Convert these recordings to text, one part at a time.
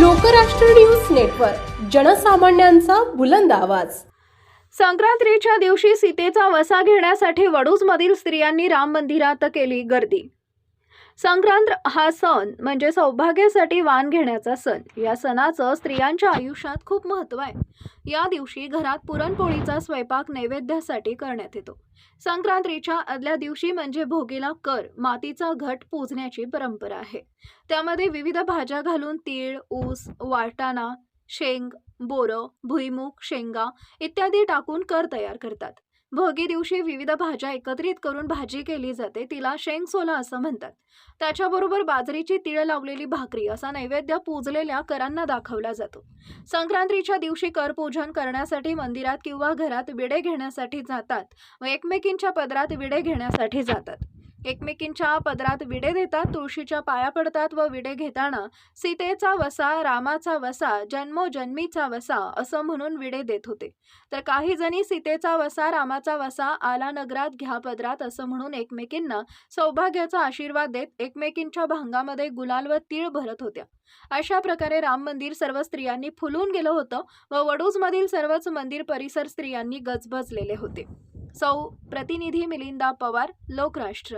Lokrashtra news network जनसामान्यांचा बुलंद आवाज. संक्रांतीच्या दिवशी सीतेचा वसा घेण्यासाठी वडूजमधील स्त्रियांनी राम मंदिरात केली गर्दी. संक्रांत हा सण म्हणजे सौभाग्यासाठी वाण घेण्याचा सण. या सणाचं स्त्रियांच्या आयुष्यात खूप महत्त्व आहे. या दिवशी घरात पुरणपोळीचा स्वयंपाक नैवेद्यासाठी करण्यात येतो. संक्रांतीच्या आदल्या दिवशी म्हणजे भोगीला कर मातीचा घट पूजण्याची परंपरा आहे. त्यामध्ये विविध भाज्या घालून तीळ ऊस वाटाणा शेंग बोरं भुईमुग शेंगा इत्यादी टाकून कर तयार करतात. भोगी दिवशी विविध भाज्या एकत्रित करून भाजी केली जाते. तिला शेंग सोला असं म्हणतात. त्याच्याबरोबर बाजरीची तीळ लावलेली भाकरी असा नैवेद्य पूजलेल्या करांना दाखवला जातो. संक्रांतीच्या दिवशी करपूजन करण्यासाठी मंदिरात किंवा घरात विडे घेण्यासाठी जातात व एकमेकींच्या पदरात विडे घेण्यासाठी जातात. एकमेकींच्या पदरात विडे देतात तुळशीच्या पाया पडतात व विडे घेताना सीतेचा वसा रामाचा वसा जन्मोजन्मीचा वसा असं म्हणून विडे देत होते. तर काही जणी सीतेचा वसा रामाचा वसा आला नगरात घ्या पदरात असं म्हणून एकमेकींना सौभाग्याचा आशीर्वाद देत एकमेकींच्या भांगामध्ये गुलाल व तीळ भरत होत्या. अशा प्रकारे राम मंदिर सर्व स्त्रियांनी फुलून गेलं होतं व वडूजमधील सर्वच मंदिर परिसर स्त्रियांनी गजबजलेले होते. सौ प्रतिनिधी मिलिंदा पवार लोकराष्ट्र।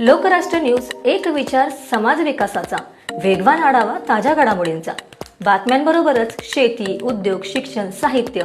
लोकराष्ट्र न्यूज एक विचार समाज विकासाचा. वेगवान आढावा ताज्या घडामोडींचा. बातम्यांबरोबरच शेती उद्योग शिक्षण साहित्य